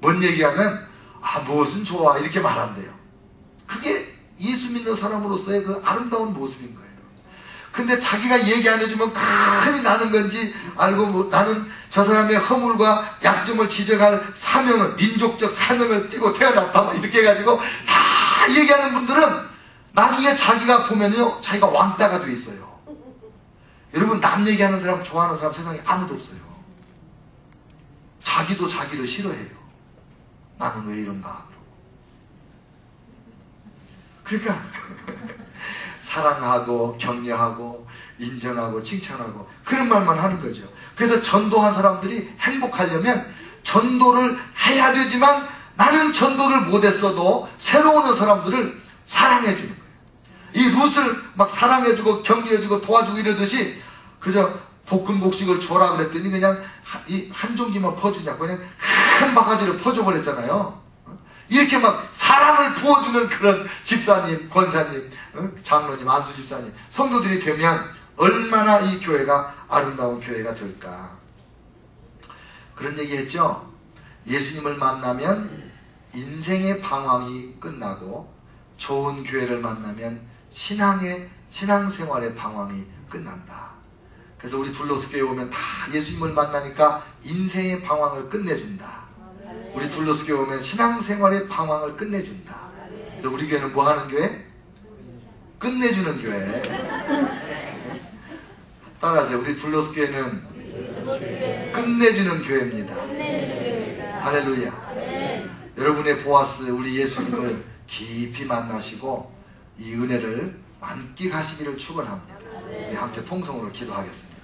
뭔 얘기하면 아 무엇은 좋아 이렇게 말한대요. 그게 예수 믿는 사람으로서의 그 아름다운 모습인 거예요. 근데 자기가 얘기 안 해주면 큰이 나는 건지 알고 뭐 나는 저 사람의 허물과 약점을 지적할 사명을 민족적 사명을 띠고 태어났다 막 이렇게 해가지고 다 얘기하는 분들은 나중에 자기가 보면요 자기가 왕따가 돼 있어요. 여러분 남 얘기하는 사람 좋아하는 사람 세상에 아무도 없어요. 자기도 자기를 싫어해요. 나는 왜 이런가? 그러니까 사랑하고 격려하고 인정하고 칭찬하고 그런 말만 하는 거죠. 그래서 전도한 사람들이 행복하려면 전도를 해야 되지만 나는 전도를 못했어도 새로 오는 사람들을 사랑해 주는 거예요. 이 룻을 막 사랑해주고 격려해주고 도와주고 이러듯이 그저 볶은 곡식을 줘라 그랬더니 그냥 이 한 종기만 퍼주냐고 그냥 큰 바가지를 퍼줘버렸잖아요. 이렇게 막 사랑을 부어주는 그런 집사님, 권사님, 장로님, 안수 집사님, 성도들이 되면 얼마나 이 교회가 아름다운 교회가 될까. 그런 얘기 했죠. 예수님을 만나면 인생의 방황이 끝나고 좋은 교회를 만나면 신앙의 신앙생활의 방황이 끝난다. 그래서 우리 둘로스 교회 오면 다 예수님을 만나니까 인생의 방황을 끝내준다. 우리 교회 오면 신앙생활의 방황을 끝내준다. 그래서 우리 교회는 뭐 하는 교회? 끝내주는 교회. 따라하세요. 우리 둘로스 교회는 끝내주는 교회입니다. 할렐루야. 여러분의 보아스 우리 예수님을 깊이 만나시고 이 은혜를 만끽하시기를 축원합니다. 우리 함께 통성으로 기도하겠습니다.